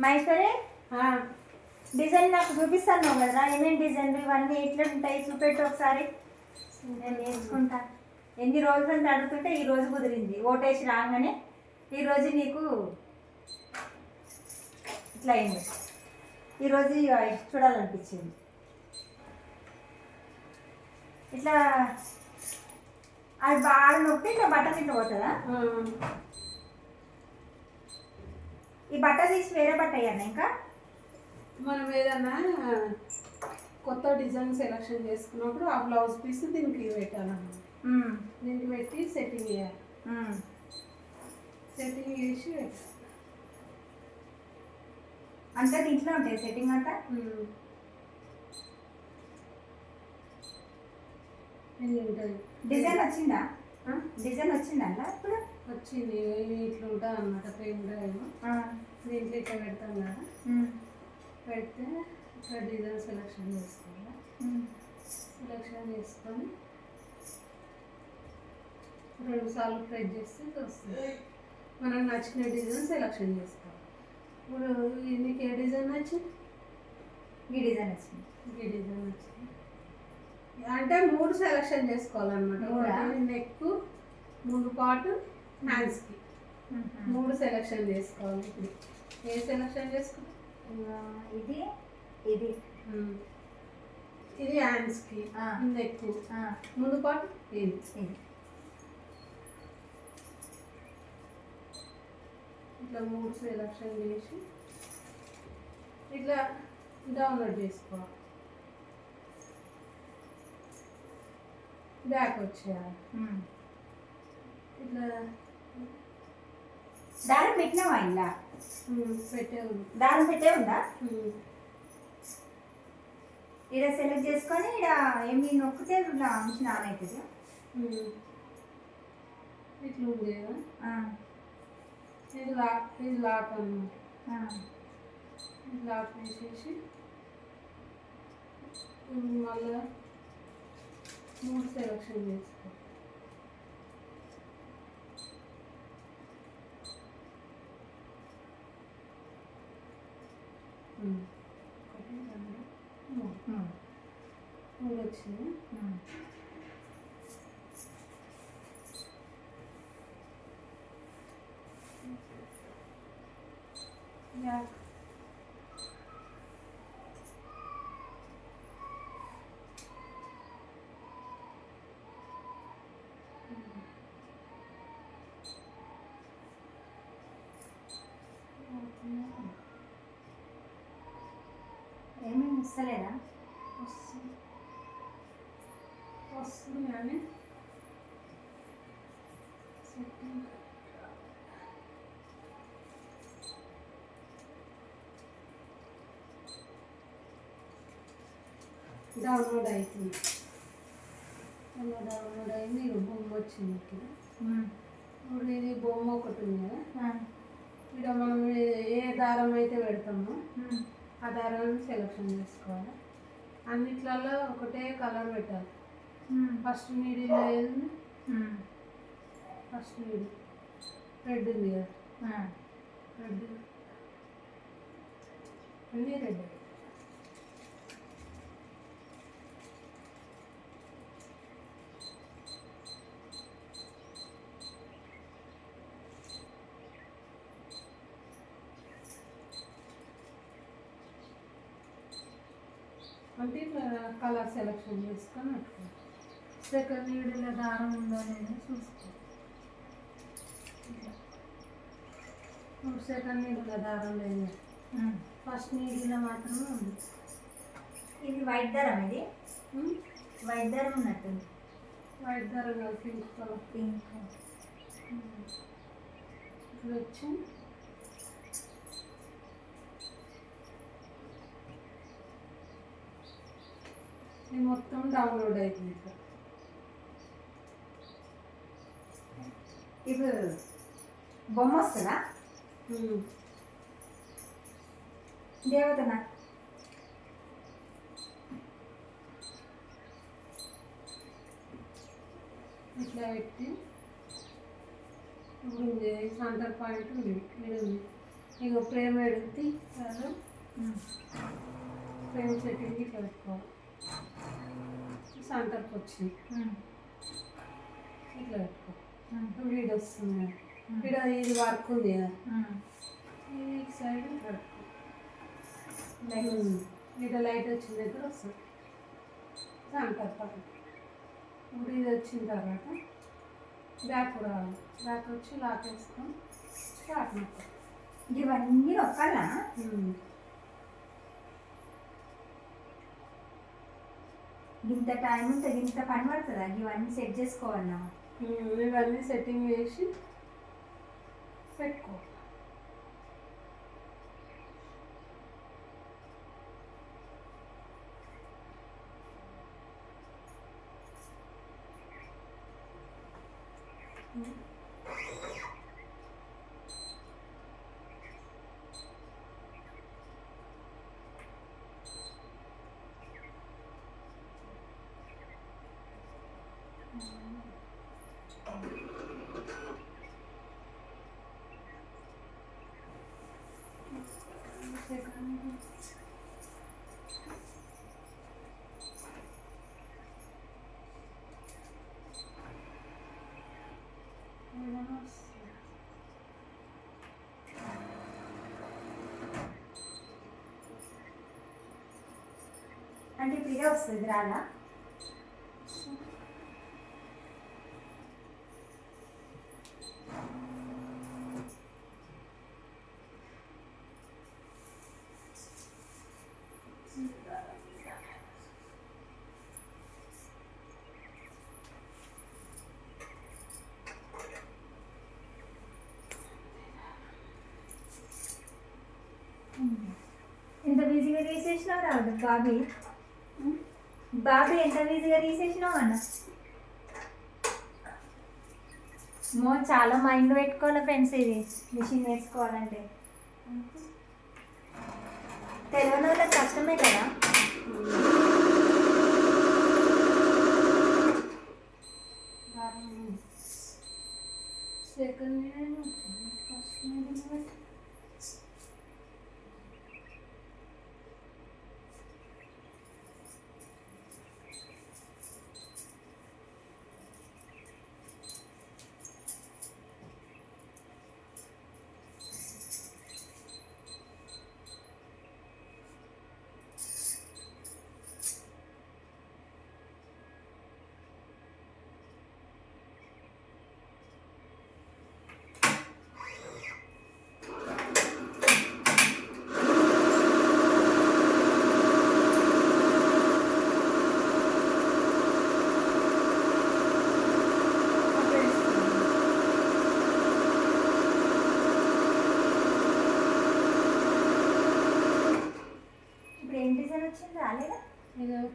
మైసూరే? ఆ, డిజైన్ నాకు చూపిస్తాను కదా ఏమేమి డిజైన్లు ఇవన్నీ ఎట్లా ఉంటాయి? చూపెట్టు ఒకసారి. నేను నేర్చుకుంటా. ఎన్ని రోజులు అంటే అడుగుతుంటే ఈ రోజు కుదిరింది. ఓటేసి రాగానే ఈ రోజు నీకు ఇట్లా అయింది. ఈరోజు చూడాలనిపించింది. ఇట్లా అది బాగా నొప్పి ఇట్లా బట్ట తింటూ పోతుందా ఈ బట్ట తీసి వేరే బట్ట అయ్యాను ఇంకా? మనం ఏదన్నా కొత్త డిజైన్ సెలెక్షన్ చేసుకున్నప్పుడు ఆ బ్లౌజ్ పీస్ దీనికి పెట్టాలన్నమాట. దీనికి పెట్టి సెట్టింగ్ చేయాలి. సెట్టింగ్ చేసి అంతా దీంట్లో ఉంటాయి సెట్టింగ్ అంతా? డిజైన్ వచ్చిందా? డిజైన్ వచ్చిందా అలా ఇప్పుడు వచ్చింది. ఇవి ఇట్లా ఉంటుంది అనమాట పెయిన్ ఏమో. దీంట్లో ఇట్లా పెడతాం కదా. పెడితే ఇట్లా డిజైన్ సెలెక్షన్ చేసుకోవాలి. సెలెక్షన్ చేసుకొని రెండు సార్లు ప్రెస్ చేస్తే వస్తుంది. మనకు నచ్చిన డిజైన్ సెలెక్షన్ చేసుకోవాలి ఇప్పుడు నీకు ఏ డిజైన్ నచ్చింది? ఈ డిజైన్ వచ్చింది. ఈ డిజైన్ నచ్చింది. అంటే మూడు సెలెక్షన్ చేసుకోవాలన్నమాట? ఒకటి నెక్ ముందు పాటు హ్యాండ్స్కి మూడు సెలెక్షన్ చేసుకోవాలి ఇప్పుడు. ఏ సెలెక్షన్ చేసుకో? ఆ, ఇది ఇది. ఇది హ్యాండ్స్కి. నెక్ ముందు పాటు ఇది. ఇట్లా మూడు సెలెక్షన్ చేసి ఇట్లా డౌన్లోడ్ చేసుకోవాలి. బ్యాక్ వచ్చేయాలి. ఇట్లా. దారం పెట్టినావా ఇలా పెట్టే. దారం పెట్టే ఉందా? ఇక్కడ సెలెక్ట్ చేసుకొని ఇక్కడ ఏమి నొక్కితే ఇట్లా ఉంచిన ఆన్ అవుతుంది. ఇట్లా ఉంది ఇది లాక్ ఇది లాక్ అన్నమాట. ఆ, ఇది లాక్ వేసేసి మళ్ళా మూడు సెలెక్షన్ చేసుకో ఉమ్. ఒకటి రెండు మూడు ఉమ్, మూడు వచ్చింది ఉమ్. బ్యాక్ ఏమేమి ఇస్తలేదా వస్తుంది. కానీ. డౌన్లోడ్ అవుతుంది అలా డౌన్లోడ్ అయింది బొమ్మ వచ్చింది ఇక్కడ. ఇప్పుడు ఇది బొమ్మ ఒకటి ఉంది కదా? ఇక్కడ మనం ఏ- దారం అయితే పెడతామో ఆ దారాన్ని సెలెక్షన్ చేసుకోవాలి. అన్నిట్లలో ఒకటే కలర్ పెట్టాలి. ఫస్ట్ నీడిల్ ఏది? ఫస్ట్ నీడిల్ రెడ్ ఉంది కదా. రెడ్ అన్నీ రెడ్ అంటే ఇట్లా కలర్ సెలెక్షన్ చేసుకొని పెట్టుకో సెకండ్ నీడిలో దారం ఉందో లేదో చూసుకో. ఇప్పుడు సెకండ్ నీడిలో దారం లేదు. ఫస్ట్ నీడిలో మాత్రమే ఉంది. ఇది వైట్ దారం ఇది? వైట్ దారం ఉన్నట్టుంది. వైట్ దారం కాదు పింక్ కలర్ పింక్ ఇప్పుడు వచ్చి ఇది మొత్తం డౌన్లోడ్ అవుతుంది ఇప్పుడు బొమ్మ వస్తుందా. దేవతనా? ఇట్లా పెట్టి ఉంది సెంటర్ పాయింట్ ఉంది ఇక్కడ ఉంది. ఇక ఫ్రేమ్ ఎడితే ఫ్రేమ్ సెట్టింగ్ ఇట్లా పెట్టుకోవాలి. సెంటర్కి వచ్చింది ఇట్లా పెట్టుకో. వీడు వస్తుంది. వీడు ఇది వర్క్ ఉంది కదా. ఈ సైడ్ ఇక్కడ లైట్ వచ్చిన దగ్గర వస్తుంది. పక్కన ఇప్పుడు ఇది వచ్చిన తర్వాత బ్యాక్ రావాలి. బ్యాక్ వచ్చి లాక్ వేస్తాం స్టార్ట్ ఇవన్నీ నొక్కాలా ఇంత టైం ఉంటుంది ఇంత పని పడుతుందా? ఇవన్నీ సెట్ చేసుకోవాలన్నా ఇవన్నీ సెట్టింగ్ చేసి పెట్టుకో. అంటే ఇప్పుడు వస్తుంది రానా? ఈజీగా బిజీగా తీసేసినావు రాదు బాబీ. బాబీ ఎంత ఈజీగా తీసేసినావు అన్న? మో చాలా మైండ్ పెట్టుకోవాలి ఫ్రెండ్స్ ఇది? మిషన్ నేర్చుకోవాలంటే తెలియని వాళ్ళకి కష్టమే కదా? సెకండ్ ఫస్ట్ ఇప్పుడు ఏం డిజైన్ వచ్చింది రాలేదా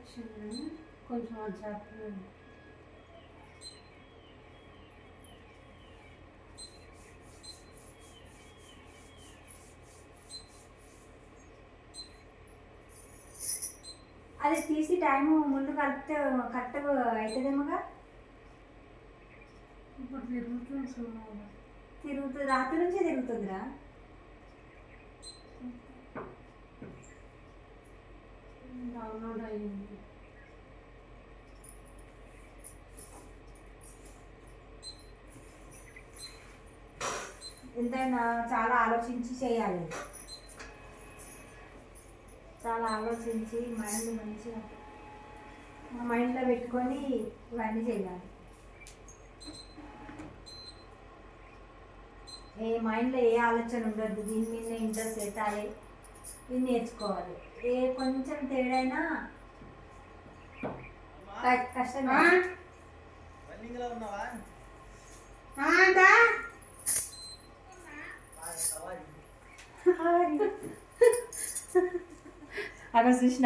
ఇది వచ్చింది కొంచెం అది చేస్తున్నాను అది తీసి టైం ముందు కరెక్ట్ కరెక్ట్ అవుతుందేమోగా ఇప్పుడు తిరుగుతుంది తిరుగుతుంది రాత్రి నుంచే తిరుగుతుందిరా? డౌన్లోడ్ అయ్యింది. ఎంతైనా చాలా ఆలోచించి చేయాలి. చాలా ఆలోచించి మైండ్ మంచిగా మైండ్లో పెట్టుకొని ఇవన్నీ చేయాలి. ఏ మైండ్లో ఏ ఆలోచన ఉండద్దు దీని మీద ఇంట్రెస్ట్ పెట్టాలి. ఇది నేర్చుకోవాలి. ఏ కొంచెం తేడైనా కష్టం అక్కడ చూసిన.